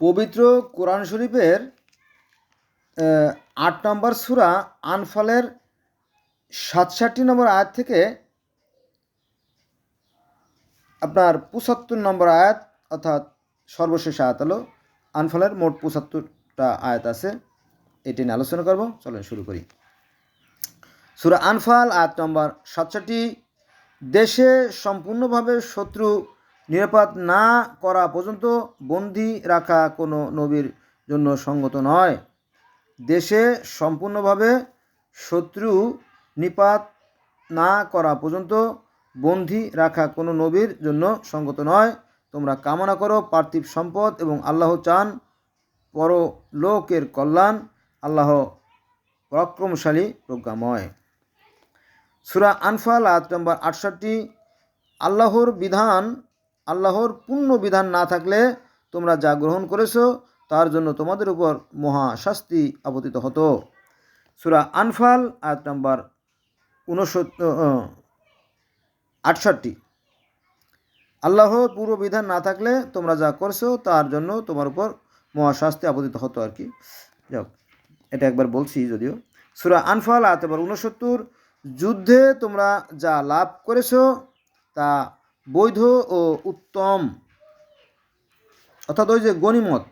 পবিত্র কোরআন শরীফের আট নম্বর সুরা আনফালের সাতষট্টি নম্বর আয়াত থেকে আপনার পঁচাত্তর নম্বর আয়াত অর্থাৎ সর্বশেষ আয়াত হলো, আনফালের মোট পঁচাত্তরটা আয়াত আছে। এটি নিয়ে আলোচনা করব, চলেন শুরু করি। সুরা আনফাল আয়াত নম্বর সাতষট্টি, দেশে সম্পূর্ণভাবে শত্রু নিরাপদ না করা পর্যন্ত বন্দি রাখা কোনো নবীর জন্য সঙ্গত নয়। দেশে সম্পূর্ণভাবে শত্রু নিপাত না করা পর্যন্ত বন্দি রাখা কোনো নবীর জন্য সঙ্গত নয়। তোমরা কামনা করো, পার্থিব সম্পদ এবং আল্লাহ চান, পরলোকের কল্যাণ, আল্লাহ পরাক্রমশালী, প্রজ্ঞাময়। সুরা আনফাল, আয়াত নম্বর আটষট্টি, আল্লাহর বিধান আল্লাহর পূর্ণ বিধান না থাকলে তোমরা যা গ্রহণ করেছ, তার জন্য তোমাদের উপর মহা শাস্তি আপতিত হতো। সুরা আনফাল, আয়াত নম্বর ঊনসত্তর আটষট্টি। আল্লাহর পূর্ব বিধান না থাকলে তোমরা যা করছ, তার জন্য তোমার উপর মহাশাস্তি আপতিত হতো আর কি। যাক, এটা একবার বলছি যদিও। সুরা আনফাল, আয়াত নম্বর ঊনসত্তর, যুদ্ধে তোমরা যা লাভ করেছ, তা বৈধ ও উত্তম। অর্থাৎ ওই যে গণিমত,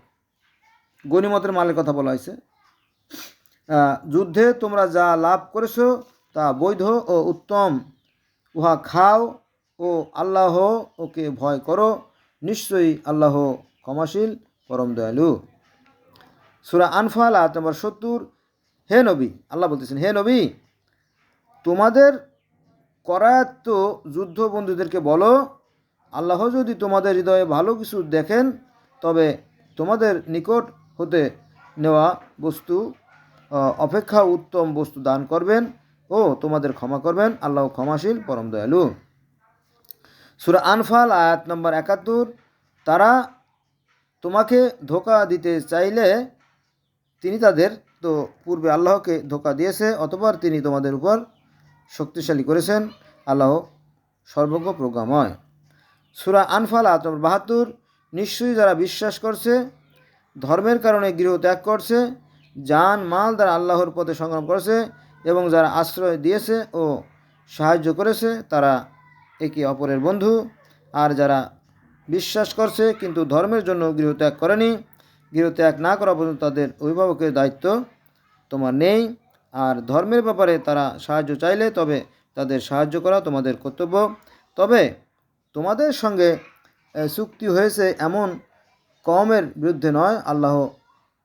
গণিমতের মালের কথা বলা হয়েছে। যুদ্ধে তোমরা যা লাভ করেছ তা বৈধ ও উত্তম, উহা খাও ও আল্লাহ ওকে ভয় করো, নিশ্চয়ই আল্লাহ ক্ষমাশীল, পরম দয়ালু। সুরা আনফাল, আয়াত নম্বর সত্তর, হে নবী, আল্লাহ বলতেছেন, হে নবী, তোমাদের করায়ত্ত যুদ্ধ বন্ধুদেরকে বলো, আল্লাহ যদি তোমাদের হৃদয়ে ভালো কিছু দেখেন, তবে তোমাদের নিকট হতে নেওয়া বস্তু অপেক্ষা উত্তম বস্তু দান করবেন ও তোমাদের ক্ষমা করবেন। আল্লাহ ক্ষমাশীল, পরম দয়ালু। সুরা আনফাল, আয়াত নম্বর একাত্তর, তারা তোমাকে ধোকা দিতে চাইলে তিনি তাদের তো পূর্বে আল্লাহকে ধোকা দিয়েছে, অতপর তিনি তোমাদের উপর শক্তিশালী করেছেন। আল্লাহ সর্বজ্ঞ প্রজ্ঞাময়। সুরা আনফাল নম্বর বাহাত্তর, নিশ্চয়ই যারা বিশ্বাস করছে, ধর্মের কারণে গৃহ ত্যাগ করছে, যান, মাল দ্বারা আল্লাহর পথে সংগ্রাম করেছে এবং যারা আশ্রয় দিয়েছে ও সাহায্য করেছে, তারা একে অপরের বন্ধু। আর যারা বিশ্বাস করছে কিন্তু ধর্মের জন্য গৃহত্যাগ করেনি গৃহত্যাগ না করা পর্যন্ত তাদের অভিভাবকের দায়িত্ব তোমার নেই। আর ধর্মের ব্যাপারে তারা সাহায্য চাইলে তবে তাদের সাহায্য করা তোমাদের কর্তব্য। তবে তোমাদের সঙ্গে চুক্তি হয়েছে এমন কমের বিরুদ্ধে নয়। আল্লাহ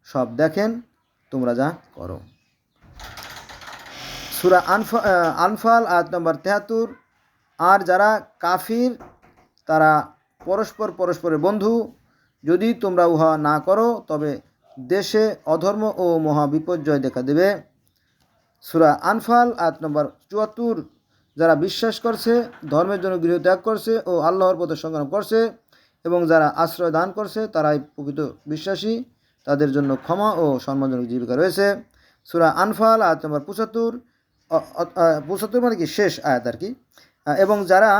সব দেখেন, তোমরা যা করো। সুরা আনফা আনফাল, আয়াত নম্বর তেহাত্তর। আর যারা কাফির, তারা পরস্পর পরস্পরের বন্ধু। যদি তোমরা উহা না করো, তবে দেশে অধর্ম ও মহা বিপর্যয় দেখা দেবে। সুরা আনফাল, আয়াত নম্বর চুয়াত্তর। যারা বিশ্বাস করছে, ধর্মের জন্য গৃহ ত্যাগ করছে ও আল্লাহর পথে সংগ্রাম করছে এবং যারা আশ্রয় দান করছে, তারাই প্রকৃত বিশ্বাসী। তাদের জন্য ক্ষমা ও সম্মানজনক জীবিকা রয়েছে। সুরা আনফাল, আয়াত নম্বর পঁচাত্তর পঁচাত্তর মানে কি? শেষ আয়াত আর কি। এবং যারা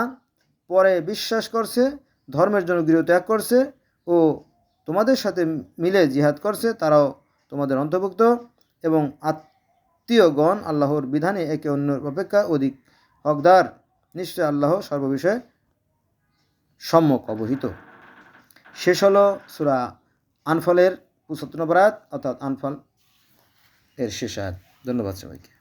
পরে বিশ্বাস করছে, ধর্মের জন্য গৃহ ত্যাগ করছে ও তোমাদের সাথে মিলে জিহাদ করছে, তারাও তোমাদের অন্তর্ভুক্ত এবং আত্মীয়গণ আল্লাহর বিধানে একে অন্যের অপেক্ষা অধিক হকদার। নিশ্চয় আল্লাহ সর্ববিষয়ে সম্যক অবহিত। শেষ হল সুরা আনফলের পঁচাত্তর অর্থাৎ আনফল এর শেষ আয়াত। ধন্যবাদ সবাইকে।